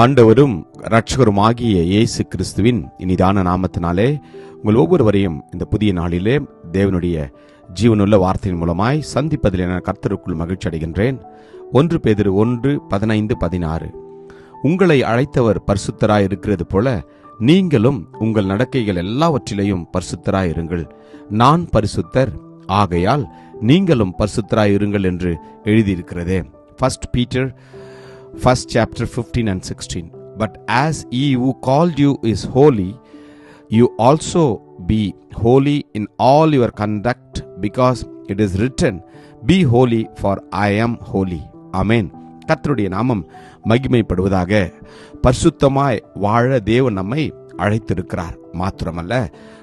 ஆண்டவரும் இரட்சகருமாகிய இயேசு கிறிஸ்துவின் இனிதான நாமத்தினாலே உங்கள் ஒவ்வொருவரையும் இந்த புதிய நாளிலே தேவனுடைய ஜீவனுள்ள வார்த்தையின் மூலமாய் சந்திப்பதில் என கர்த்தருக்குள் மகிழ்ச்சி அடைகின்றேன். ஒன்று பேதிரு ஒன்று பதினைந்து பதினாறு. உங்களை அழைத்தவர் பரிசுத்தராய் இருக்கிறது போல நீங்களும் உங்கள் நடக்கைகள் எல்லாவற்றிலையும் பரிசுத்தராய் இருங்கள். நான் பரிசுத்தர் ஆகையால் நீங்களும் பரிசுத்தராய் இருங்கள் என்று எழுதியிருக்கிறதே. First Peter first chapter 15 and 16 but as he who called you is holy you also be holy in all your conduct because it is written be holy for i am holy amen கர்த்தருடைய நாமம் மகிமைப்படுவதாக பரிசுத்தமாய் வாழ தேவன் நம்மை அழைத்திருக்கிறார் மாத்திரமல்ல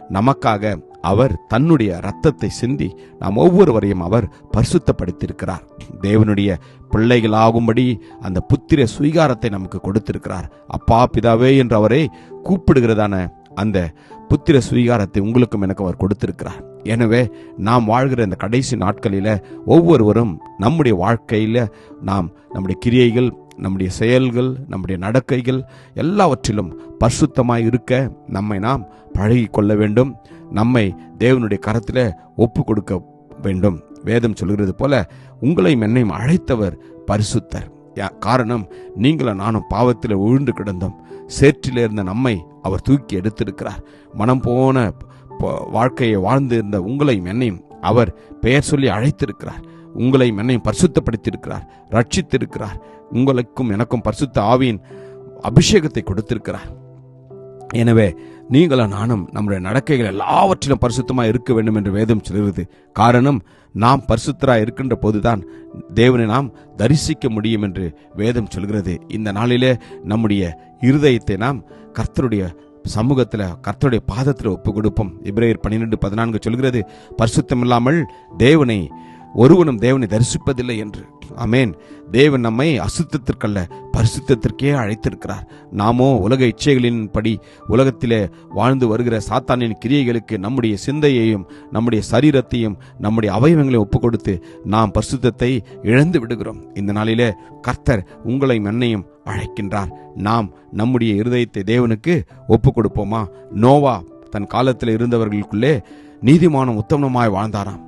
நமக்காக அவர் தன்னுடைய ரத்தத்தை சிந்தி நாம் ஒவ்வொருவரையும் அவர் பரிசுத்தப்படுத்தியிருக்கிறார். தேவனுடைய பிள்ளைகளாகும்படி அந்த புத்திர சுவீகாரத்தை நமக்கு கொடுத்திருக்கிறார். அப்பா பிதாவே என்று அவரை கூப்பிடுகிறதான அந்த புத்திர சுவீகாரத்தை உங்களுக்கும் எனக்கு அவர் கொடுத்திருக்கிறார். எனவே நாம் வாழ்கிற இந்த கடைசி நாட்களில் ஒவ்வொருவரும் நம்முடைய வாழ்க்கையில் நாம் நம்முடைய கிரியைகள் நம்முடைய செயல்கள் நம்முடைய நடக்கைகள் எல்லாவற்றிலும் பரிசுத்தமாய் இருக்க நம்மை நாம் பழகி கொள்ள வேண்டும். நம்மை தேவனுடைய கரத்தில் ஒப்பு கொடுக்க வேண்டும். வேதம் சொல்கிறது போல உங்களையும் என்னையும் அழைத்தவர் பரிசுத்தர். யா- காரணம் நீங்களும் நானும் பாவத்தில் விழுந்து கிடந்தோம். சேற்றில் இருந்த நம்மை அவர் தூக்கி எடுத்திருக்கிறார். மனம் போன வாழ்க்கையை வாழ்ந்து இருந்த உங்களையும் என்னையும் அவர் பெயர் சொல்லி அழைத்திருக்கிறார். உங்களையும் என்னையும் பரிசுத்தப்படுத்தியிருக்கிறார் ரட்சித்திருக்கிறார். உங்களுக்கும் எனக்கும் பரிசுத்த ஆவியின் அபிஷேகத்தை கொடுத்திருக்கிறார். எனவே நீங்களும் நானும் நம்முடைய நடக்கைகள் எல்லாவற்றிலும் பரிசுத்தமாக இருக்க வேண்டும் என்று வேதம் சொல்கிறது காரணம் நாம் பரிசுத்தராக இருக்கின்ற போதுதான் தேவனை நாம் தரிசிக்க முடியும் என்று வேதம் சொல்கிறது இந்த நாளிலே நம்முடைய இருதயத்தை நாம் கர்த்தருடைய சமூகத்தில் கர்த்தருடைய பாதத்தில் ஒப்பு கொடுப்போம் இப்ரேயர் பன்னிரெண்டு பதினான்கு சொல்கிறது பரிசுத்தம் இல்லாமல் தேவனை ஒருவனும் தேவனை தரிசிப்பதில்லை என்று. அமேன் தேவன் நம்மை அசுத்தத்திற்கல்ல பரிசுத்தத்திற்கே அழைத்திருக்கிறார். நாமோ உலக இச்சைகளின்படி உலகத்திலே வாழ்ந்து வருகிற சாத்தானின் கிரியைகளுக்கு நம்முடைய சிந்தையையும் நம்முடைய சரீரத்தையும் நம்முடைய அவயவங்களையும் ஒப்பு கொடுத்து நாம் பரிசுத்தத்தை இழந்து விடுகிறோம். இந்த நாளிலே கர்த்தர் உங்களை மென்னையும் அழைக்கின்றார். நாம் நம்முடைய இருதயத்தை தேவனுக்கு ஒப்பு கொடுப்போமா நோவா தன் காலத்தில் இருந்தவர்களுக்குள்ளே நீதிமானம் உத்தமமாய் வாழ்ந்தாராம்.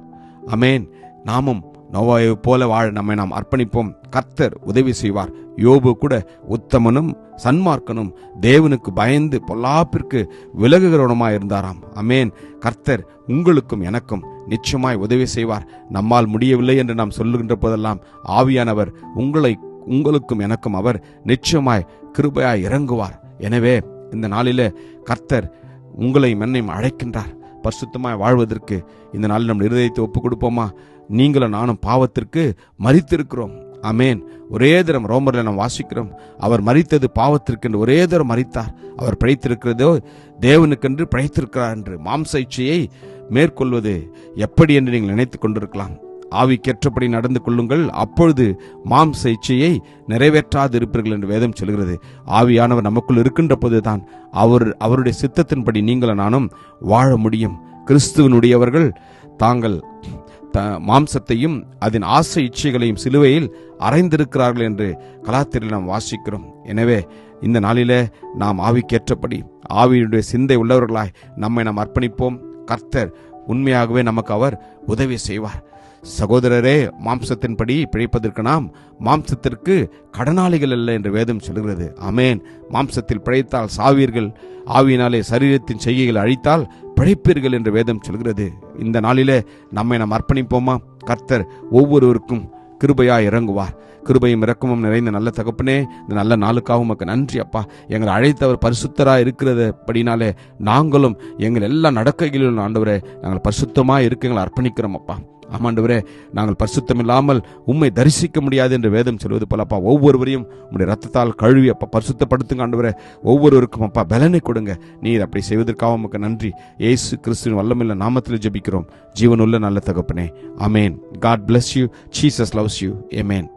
அமேன் நாமும் நோவாயை போல வாழ நம்மை நாம் அர்ப்பணிப்போம். கர்த்தர் உதவி செய்வார். யோபு கூட உத்தமனும் சன்மார்க்கனும் தேவனுக்கு பயந்து பொல்லாப்பிற்கு விலகுகிறவனுமாய் இருந்தாராம். அமேன் கர்த்தர் உங்களுக்கும் எனக்கும் நிச்சயமாய் உதவி செய்வார். நம்மால் முடியவில்லை என்று நாம் சொல்லுகின்ற போதெல்லாம் ஆவியானவர் உங்களை உங்களுக்கும் எனக்கும் அவர் நிச்சயமாய் கிருபையாய் இறங்குவார். எனவே இந்த நாளிலே கர்த்தர் உங்களை மன்னையும் அழைக்கின்றார். பரிசுத்தமாய் வாழ்வதற்கு இந்த நாளில் நம் இருதயத்தை ஒப்பு கொடுப்போமா நீங்களும் நானும் பாவத்திற்கு மறித்திருக்கிறோம் அமேன் ஒரே தரம் ரோமரில் நாம் வாசிக்கிறோம். அவர் மறித்தது பாவத்திற்கு என்று ஒரே தரம் மறித்தார் அவர் பிழைத்திருக்கிறதோ தேவனுக்கென்று பிழைத்திருக்கிறார் என்று. மாம்ச இச்சையை மேற்கொள்வது எப்படி என்று நீங்கள் நினைத்துக் கொண்டிருக்கலாம். ஆவிக்கேற்றபடி நடந்து கொள்ளுங்கள். அப்பொழுது மாம்ச இச்சையை நிறைவேற்றாது இருப்பீர்கள் என்று வேதம் சொல்கிறது. ஆவியானவர் நமக்குள் இருக்கின்ற போதுதான் அவர் அவருடைய சித்தத்தின்படி நீங்களும் நானும் வாழ முடியும். கிறிஸ்துவனுடையவர்கள் தாங்கள் த மாம்சத்தையும் அதன் ஆசை இச்சைகளையும் சிலுவையில் அறைந்திருக்கிறார்கள் என்று கலாத்திரில் நாம் வாசிக்கிறோம். எனவே இந்த நாளிலே நாம் ஆவிக்கேற்றபடி ஆவியுடைய சிந்தை உள்ளவர்களாய் நம்மை நாம் அர்ப்பணிப்போம். கர்த்தர் உண்மையாகவே நமக்கு அவர் உதவி செய்வார். சகோதரரே மாம்சத்தின்படி பிழைப்பதற்கு நாம் மாம்சத்திற்கு கடனாளிகள் அல்ல என்று வேதம் சொல்கிறது. அமேன் மாம்சத்தில் பிழைத்தால் சாவீர்கள் ஆவியினாலே சரீரத்தின் செய்கைகள் அழித்தால் பிழைப்பீர்கள் என்று வேதம் சொல்கிறது. இந்த நாளிலே நம்மை நாம் அர்ப்பணிப்போமா? கர்த்தர் ஒவ்வொருவருக்கும் கிருபையா இறங்குவார். கிருபையும் இறக்கமும் நிறைந்த நல்ல தகப்பனே இந்த நல்ல நாளுக்காக உமக்கு நன்றி அப்பா. எங்களை அழைத்தவர் பரிசுத்தரா இருக்கிறது படினாலே நாங்களும் எங்கள் எல்லா நடக்கைகளிலும் ஆண்டவரே நாங்கள் பரிசுத்தமாக இருக்க எங்களை அர்ப்பணிக்கிறோம் அப்பா. ஆமாண்டவரே நாங்கள் பரிசுத்தம் இல்லாமல் உண்மை தரிசிக்க முடியாது என்று வேதம் சொல்வது போல அப்பா ஒவ்வொருவரையும் உங்களுடைய ரத்தத்தால் கழுவி அப்பா பரிசுத்தப்படுத்துங்க ஆண்டவரே. ஒவ்வொருவருக்கும் அப்பா பலனை கொடுங்க. நீர் அப்படி செய்வதற்காக உமக்கு நன்றி. இயேசு கிறிஸ்துவின் வல்லமில்ல நாமத்தில் ஜெபிக்கிறோம். ஜீவனுள்ள நல்ல தகப்பனே. Amen God bless you Jesus loves you amen